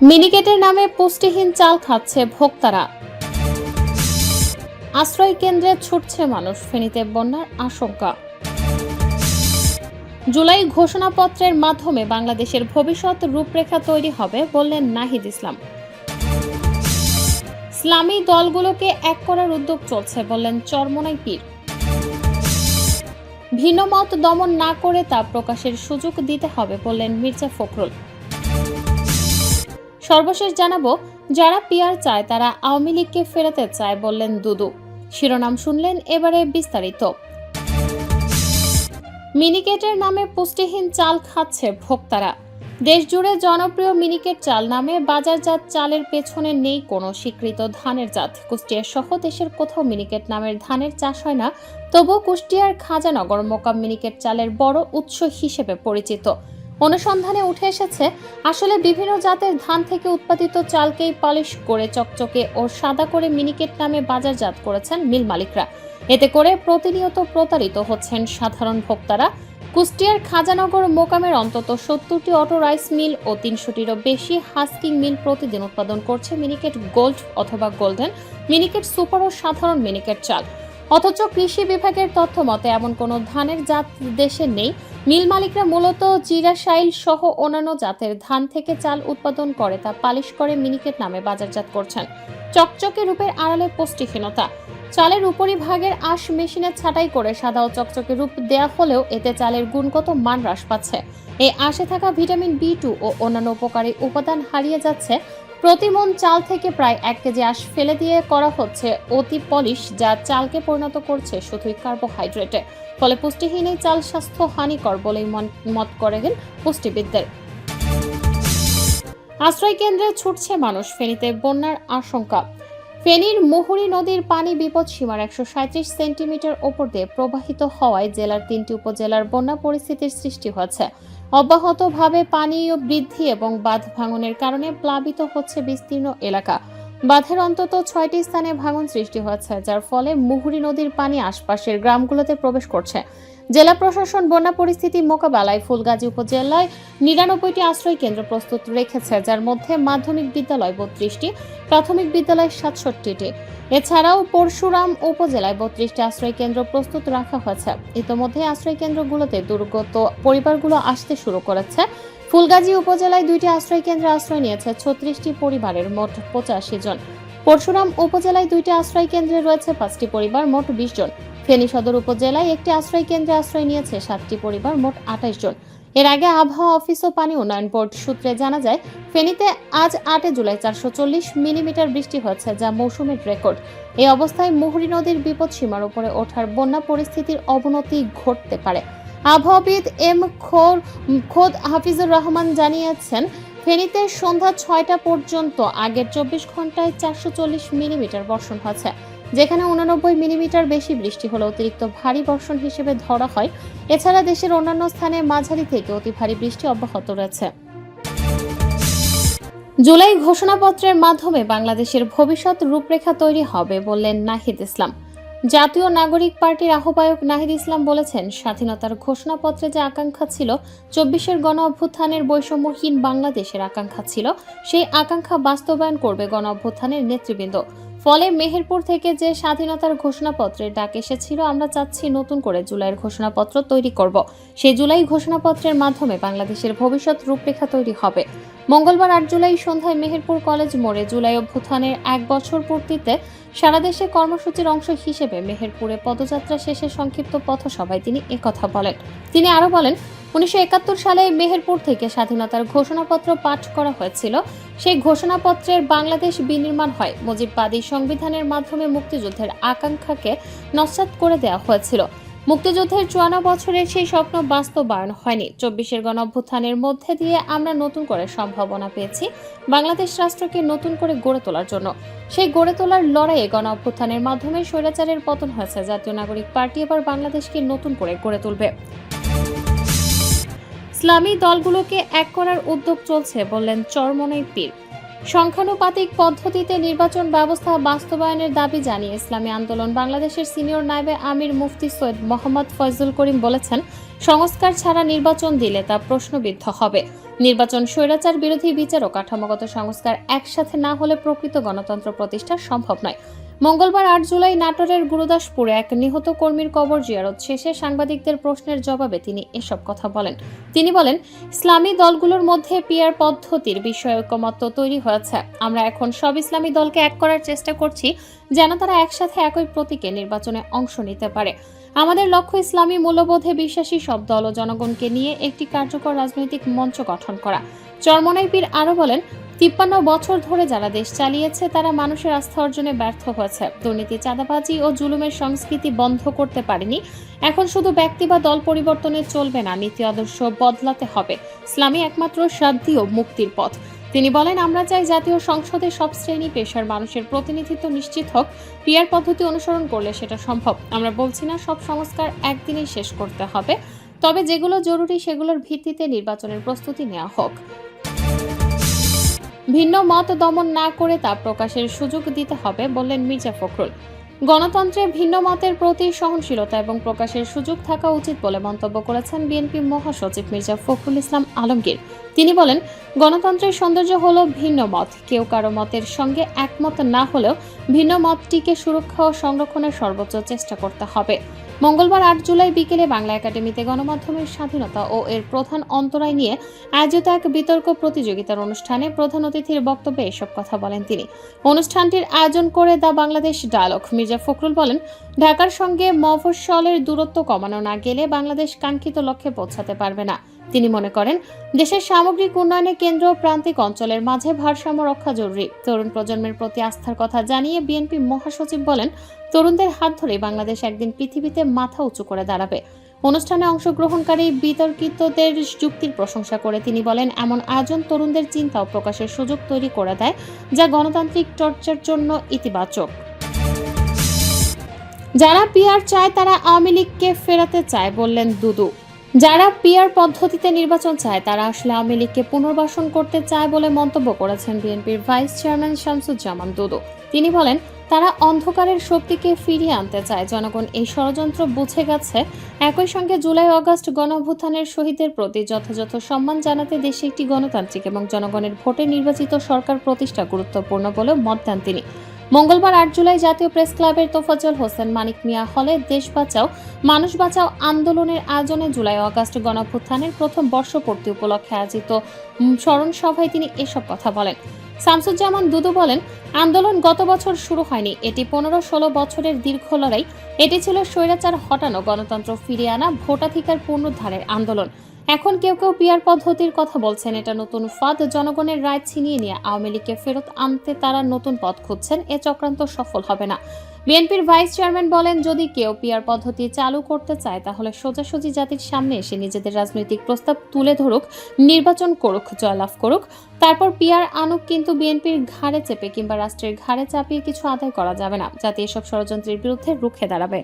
মিনিকেটের নামে পুষ্টিহীন চাল খাচ্ছে ভোক্তারা। আশ্রয় কেন্দ্রে ছুটছে মানুষ, ফেনীতে বন্যার আশঙ্কা। জুলাই ঘোষণাপত্রের মাধ্যমে বাংলাদেশের ভবিষ্যৎ রূপরেখা তৈরি হবে বললেন নাহিদ ইসলাম। ইসলামী দলগুলোকে এক করার উদ্যোগ চলছে বললেন চরমনাই পীর। ভিন্নমত দমন না করে তা প্রকাশের সুযোগ দিতে হবে বললেন মির্জা ফখরুল। সর্বশেষ জানাব, যারা পিয়ার চায় তারা আওয়ামী লীগকে ফেরাতে চায় বললেন দুদু। শিরোনাম শুনলেন এবারে বিস্তারিত। মিনিকেটের নামে পুষ্টিহীন চাল খাচ্ছে ভোক্তারা। দেশজুড়ে জনপ্রিয় মিনিকেট চাল নামে বাজারজাত চালের পেছনে নেই কোনো স্বীকৃত ধানের জাত। কুষ্টিয়া সহ দেশের কোথাও মিনিকেট নামের ধানের চাষ হয় না, তবুও কুষ্টিয়ার খাজানগর মোকাম মিনিকেট চালের বড় উৎস হিসেবে পরিচিত। অনুসন্ধানে উঠে এসেছে, আসলে বিভিন্ন জাতের ধান থেকে উৎপাদিত চালকেই পালিশ করে চকচকে ও সাদা করে মিনিকেট নামে বাজারজাত করেছেন মিল মালিকরা। এতে করে প্রতিনিয়ত প্রতারিত হচ্ছেন সাধারণ ভোক্তারা। কুষ্টিয়ার খাজানগর মোকামের অন্তত সত্তরটি অটো রাইস মিল ও তিনশোটিরও বেশি হাস্কিং মিল প্রতিদিন উৎপাদন করছে মিনিকেট গোল্ড অথবা গোল্ডেন, মিনিকেট সুপার ও সাধারণ মিনিকেট চাল। অথচ কৃষি বিভাগের তথ্য মতে, এমন কোনো ধানের জাত দেশে নেই। মিল মালিকরা মূলত জিরাশাইল সহ অন্যান্য জাতের ধান থেকে চাল উৎপাদন করে, তা পালিশ করে মিনিকেট নামে বাজারজাত করছেন। চকচকে রূপের আড়ালে পুষ্টিহীনতা। চালের উপরিভাগের আশ মেশিনে ছাঁটাই করে সাদা ও চকচকে রূপ দেয়া হলেও এতে চালের গুণগত মান হ্রাস পাচ্ছে। এই আশে থাকা ভিটামিন বি টু ও অন্যান্য উপকারী উপাদান হারিয়ে যাচ্ছে প্রতি মন চাল থেকে প্রায় এক কেজি আঁশ ফেলে দিয়ে করা হচ্ছে অতি পলিশ, যা চালকে পরিণত করছে শুধুই কার্বোহাইড্রেটে। ফলে পুষ্টিহীন এই চাল স্বাস্থ্য হানিকর বলেই মত করেন পুষ্টিবিদদের। আশ্রয় কেন্দ্রে ছুটছে মানুষ, ফেনীতে বন্যার আশঙ্কা। ফেনীর মুহুরী নদীর পানি বিপদসীমার একশো সাঁত্রিশ সেন্টিমিটার ওপর দিয়ে প্রবাহিত হওয়ায় জেলার তিনটি উপজেলার বন্যা পরিস্থিতির সৃষ্টি হয়েছে। অব্যাহতভাবে পানীয় বৃদ্ধি এবং বাঁধ ভাঙনের কারণে প্লাবিত হচ্ছে বিস্তীর্ণ এলাকা। বাঁধের অন্তত ছয়টি স্থানে ভাঙন সৃষ্টি হয়েছে, যার ফলে মুহুরী নদীর পানি আশপাশের গ্রামগুলোতে প্রবেশ করছে। জেলা প্রশাসন বন্যা পরিস্থিতি মোকাবেলায় ফুলগাজী উপজেলায় নিরানব্বইটি আশ্রয় কেন্দ্র প্রস্তুত রেখেছে, যার মধ্যে মাধ্যমিক বিদ্যালয় বত্রিশটি, প্রাথমিক বিদ্যালয় সাতষট্টিটি। এছাড়াও পরশুরাম উপজেলায় বত্রিশটি আশ্রয় কেন্দ্র প্রস্তুত রাখা হয়েছে। ইতোমধ্যে আশ্রয় কেন্দ্রগুলোতে দুর্গত পরিবারগুলো আসতে শুরু করেছে। ফুলগাজী উপজেলায় দুইটি আশ্রয় কেন্দ্রে আশ্রয় নিয়েছে ছত্রিশটি পরিবারের মোট পঁচাশি জন। পরশুরাম উপজেলায় দুইটি আশ্রয় কেন্দ্রে রয়েছে পাঁচটি পরিবার, মোট বিশ জন। ফেনী সদর উপজেলায় একটি আশ্রয় কেন্দ্রে আশ্রয় নিয়েছে সাতটি পরিবার, মোট আঠাশ জন। এর আগে আবহাওয়া অফিস ও পানি উন্নয়ন বোর্ড সূত্রে জানা যায়, ফেনীতে আজ আটে জুলাই চারশো চল্লিশ মিলিমিটার বৃষ্টি হয়েছে যা মৌসুমের রেকর্ড। এই অবস্থায় মুহুরী নদীর বিপদ সীমার উপরে ওঠার বন্যা পরিস্থিতির অবনতি ঘটতে পারে। আবহাওয়াবিদ এম খোর খোদ হাফিজুর রহমান জানিয়েছেন, ফেনীতে সন্ধ্যা ছয়টা পর্যন্ত আগের চব্বিশ ঘন্টায় চারশো চল্লিশ মিলিমিটার বর্ষণ হয়েছে, যেখানে উনানব্বই মিলিমিটার বেশি বৃষ্টি হলে অতিরিক্ত ভারী বর্ষণ হিসেবে ধরা হয়। এছাড়া দেশের অন্যান্য স্থানে মাঝারি থেকে অতি ভারী বৃষ্টি অব্যাহত রয়েছে। জুলাই ঘোষণাপত্রের মাধ্যমে বাংলাদেশের ভবিষ্যৎ রূপরেখা তৈরি হবে বললেন নাহিদ ইসলাম। জাতীয় নাগরিক পার্টির আহ্বায়ক নাহিদ ইসলাম বলেছেন, স্বাধীনতার ঘোষণাপত্রে যে আকাঙ্ক্ষা ছিল, চব্বিশের গণ অভ্যুত্থানের বৈষম্যহীন বাংলাদেশের আকাঙ্ক্ষা ছিল, সেই আকাঙ্ক্ষা বাস্তবায়ন করবে গণ অভ্যুত্থানের নেতৃবৃন্দ। ফলে মেহেরপুর থেকে যে স্বাধীনতার ঘোষণাপত্রের ডাক এসেছিল, আমরা চাচ্ছি নতুন করে জুলাইয়ের ঘোষণাপত্র তৈরি করব। সেই জুলাই ঘোষণাপত্রের মাধ্যমে বাংলাদেশের ভবিষ্যৎ রূপরেখা তৈরি হবে। মঙ্গলবার আট জুলাই সন্ধ্যায় মেহেরপুর কলেজ মোড়ে জুলাই অভ্যুত্থানের এক বছর পূর্তিতে সারা দেশে কর্মসূচির অংশ হিসেবে মেহেরপুরে পদযাত্রা শেষে সংক্ষিপ্ত পথসভায় তিনি একথা বলেন। তিনি আরও বলেন, উনিশশো একাত্তর সালে মেহেরপুর থেকে স্বাধীনতার ঘোষণাপত্র পাঠ করা হয়েছিল। সেই ঘোষণাপত্রের বাংলাদেশ বিনির্মাণ হয়। মুজিববাদী সংবিধানের মাধ্যমে মুক্তিযুদ্ধের আকাঙ্ক্ষাকে নস্যাৎ করে দেওয়া হয়েছিল। মুক্তিযুদ্ধের চুয়ান্ন বছরের সেই স্বপ্ন বাস্তবায়ন হয়নি। চব্বিশের গণ অভ্যুত্থানের মধ্যে দিয়ে আমরা নতুন করে সম্ভাবনা পেয়েছি বাংলাদেশ রাষ্ট্রকে নতুন করে গড়ে তোলার জন্য। সেই গড়ে তোলার লড়াইয়ে গণ অভ্যুত্থানের মাধ্যমে স্বৈরাচারের পতন হয়েছে। জাতীয় নাগরিক পার্টি এবার বাংলাদেশকে নতুন করে গড়ে তুলবে। ইসলামী দলগুলোকে এক করার উদ্যোগ চলছে বললেন চরমনাই পীর। সংখ্যানুপাতিক পদ্ধতিতে নির্বাচন ব্যবস্থা বাস্তবায়নের দাবি জানিয়ে ইসলামী আন্দোলন বাংলাদেশের সিনিয়র নায়েবে আমির মুফতি সৈয়দ মোহাম্মদ ফয়জুল করিম বলেছেন, সংস্কার ছাড়া নির্বাচন দিলে তা প্রশ্নবিদ্ধ হবে। নির্বাচন স্বৈরাচার বিরোধী বিচার ও কাঠামোগত সংস্কার একসাথে না হলে প্রকৃত গণতন্ত্র প্রতিষ্ঠা সম্ভব নয়। মঙ্গলবার আট জুলাই নাটোরের গুরুদাসপুরে এক নিহত কর্মীর কবর জিয়ারত শেষে সাংবাদিকদের প্রশ্নের জবাবে তিনি এসব কথা বলেন। তিনি বলেন, ইসলামী দলগুলোর মধ্যে পিয়ার পদ্ধতির বিষয়ে ঐকমত্য তৈরি হয়েছে। আমরা এখন সব ইসলামী দলকে এক করার চেষ্টা করছি, যেন তারা একসাথে একই প্রতীকে নির্বাচনে অংশ নিতে পারে। আমাদের লক্ষ্য ইসলামী মূল্যবোধে বিশ্বাসী সব দল ও জনগণকে নিয়ে একটি কার্যকর রাজনৈতিক মঞ্চ গঠন করা। চরমনাই পীর আরও বলেন তিপ্পান্ন বছর ধরে যারা দেশ চালিয়েছে, তারা মানুষের আস্থা অর্জনে ব্যর্থ হয়েছে। দুর্নীতি, চাঁদাবাজি ও জুলুমের সংস্কৃতি বন্ধ করতে পারেনি। এখন শুধু ব্যক্তি বা দল পরিবর্তনে চলবে না, নীতি আদর্শ বদলাতে হবে। ইসলামী একমাত্র শান্তি ও মুক্তির পথ। তিনি বলেন, আমরা চাই জাতীয় সংসদে সব শ্রেণি পেশার মানুষের প্রতিনিধিত্ব নিশ্চিত হোক। পিয়ার পদ্ধতি অনুসরণ করলে সেটা সম্ভব। আমরা বলছি না, সব সংস্কার একদিনেই শেষ করতে হবে। তবে যেগুলো জরুরি, সেগুলোর ভিত্তিতে নির্বাচনের প্রস্তুতি নেওয়া হোক। ভিন্ন মত দমন না করে তা প্রকাশের সুযোগ দিতে হবে বললেন মির্জা ফখরুল। গণতন্ত্রে ভিন্ন মতের প্রতি সহনশীলতা এবং প্রকাশের সুযোগ থাকা উচিত বলে মন্তব্য করেছেন বিএনপি মহাসচিব মির্জা ফখরুল ইসলাম আলমগীর। তিনি বলেন, গণতন্ত্রের সৌন্দর্য হল ভিন্ন মত। কেউ কারও মতের সঙ্গে একমত না হলেও ভিন্ন মতটিকে সুরক্ষা ও সংরক্ষণের সর্বোচ্চ চেষ্টা করতে হবে। মঙ্গলবার আট জুলাই বিকেলে বাংলা একাডেমিতে গণমাধ্যমের স্বাধীনতা ও এর প্রধান অন্তরায় নিয়ে আয়োজিত এক বিতর্ক প্রতিযোগিতার অনুষ্ঠানে প্রধান অতিথির বক্তব্যে এসব কথা বলেন তিনি। অনুষ্ঠানটির আয়োজন করে দ্য বাংলাদেশ ডায়ালগ। মির্জা ফখরুল বলেন, ঢাকার সঙ্গে মফস্বলের দূরত্ব কমানো না গেলে বাংলাদেশ কাঙ্ক্ষিত লক্ষ্যে পৌঁছাতে পারবে না। তিনি মনে করেন, দেশের সামগ্রিক উন্নয়নে কেন্দ্র প্রান্তিক অঞ্চলের মাঝে ভারসাম্য রক্ষা জরুরি। তরুণ প্রজন্মের প্রতি আস্থার কথা জানিয়ে বিএনপি মহাসচিব বলেন, তরুণদের হাত ধরে বাংলাদেশ একদিন পৃথিবীতে মাথা উঁচু করে দাঁড়াবে। অনুষ্ঠানে অংশগ্রহণকারী বিতর্কিতদের যুক্তির প্রশংসা করে তিনি বলেন, এমন আয়োজন তরুণদের চিন্তা ও প্রকাশের সুযোগ তৈরি করে দেয়, যা গণতান্ত্রিক চর্চার জন্য ইতিবাচক। যারা পিয়ার চায় তারা আওয়ামী লীগকে ফেরাতে চায় বললেন দুদু। যারা পিয়ার পদ্ধতিতে নির্বাচন চায়, তারা আসলে আওয়ামী লীগকে পুনর্বাসন করতে চায় বলে মন্তব্য করেছেন বিএনপির ভাইস চেয়ারম্যান শামসুজ্জামান দুদু। তিনি বলেন, তারা অন্ধকারের শক্তিকে ফিরিয়ে আনতে চায়। জনগণ এই ষড়যন্ত্র বুঝে গেছে। একই সঙ্গে জুলাই অগস্ট গণঅভ্যুত্থানের শহীদের প্রতি যথাযথ সম্মান জানাতে দেশে একটি গণতান্ত্রিক এবং জনগণের ভোটে নির্বাচিত সরকার প্রতিষ্ঠা গুরুত্বপূর্ণ বলে মত দেন তিনি। মঙ্গলবার আট জুলাই জাতীয় প্রেস ক্লাবের তোফাজ্জল হোসেন, মানিক মিয়া হলে দেশ বাঁচাও, মানুষ বাঁচাও আন্দোলনের আয়োজনে জুলাই অগাস্ট গণঅভ্যুত্থানের প্রথম বর্ষপূর্তি উপলক্ষে আয়োজিত স্মরণ সভায় তিনি এসব কথা বলেন। শামসুজ্জামান দুদু বলেন, আন্দোলন গত বছর শুরু হয়নি, এটি পনেরো ষোলো বছরের দীর্ঘ লড়াই। এটি ছিল স্বৈরাচার হটানো গণতন্ত্র ফিরিয়ে আনা ভোটাধিকার পুনরুদ্ধারের আন্দোলন। এখন কেউ কেউ পিয়ার পদ্ধতির কথা বলছেন, এটা নতুন ফাঁদ জনগণের রায় ছিনিয়ে নিয়ে আওয়ামী লীগকে ফেরত আনতে তারা নতুন পথ খুঁজছেন, এ চক্রান্ত সফল হবে না। বিএনপির ভাইস চেয়ারম্যান বলেন, যদি কেউ পিয়ার পদ্ধতি চালু করতে চায়, তাহলে সোজাসুজি জাতির সামনে এসে নিজেদের রাজনৈতিক প্রস্তাব তুলে ধরুক, নির্বাচন করুক, জয়লাভ করুক, তারপর পিয়ার আনুক, কিন্তু বিএনপির ঘাড়ে চেপে কিংবা রাষ্ট্রের ঘাড়ে চাপিয়ে কিছু আদায় করা যাবে না, যাতে এসব ষড়যন্ত্রের বিরুদ্ধে রুখে দাঁড়াবে।